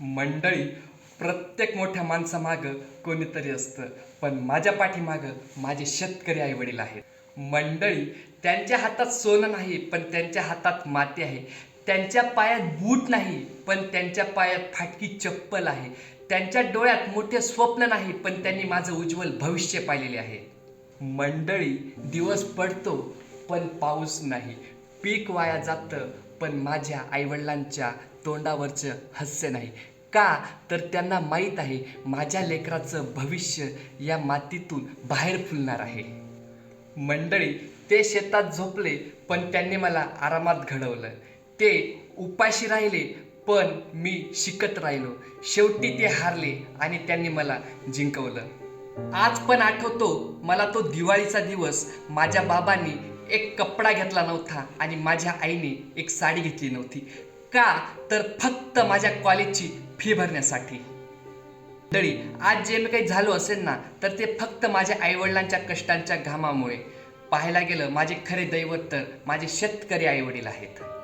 मंडळी प्रत्येक मोठ्या माणसामागं कोणीतरी असतं. पण माझ्या पाठीमागं माझे शेतकरी आई वडील आहेत. मंडळी त्यांच्या हातात सोनं नाही पण त्यांच्या हातात माती आहे. त्यांच्या पायात बूट नाही पण त्यांच्या पायात फाटकी चप्पल आहे. त्यांच्या डोळ्यात मोठे स्वप्न नाही पण त्यांनी माझं उज्ज्वल भविष्य पाहिलेले आहे. मंडळी दिवस पडतो पण पाऊस नाही. पीक वाया जातं पण माझ्या आईवडिलांच्या तोंडावरचं हास्य नाही. का? तर त्यांना माहीत आहे माझ्या लेकराचं भविष्य या मातीतून बाहेर फुलणार आहे. मंडळी ते शेतात झोपले पण त्यांनी मला आरामात घडवलं. ते उपाशी राहिले पण मी शिकत राहिलो. शेवटी ते हारले आणि त्यांनी मला जिंकवलं. आज पण आठवतो मला तो दिवाळीचा दिवस. माझ्या बाबांनी एक कपडा घेतला नव्हता आणि माझ्या आईने एक साडी घेतली नव्हती. का? तर फक्त माझ्या कॉलेजची फी भरण्यासाठी. मंडळी आज जे मी काही झालो असेल ना तर ते फक्त माझ्या आईवडिलांच्या कष्टांच्या घामामुळे. पाहायला गेलं माझे खरे दैवत तर माझे शेतकरी आईवडील आहेत.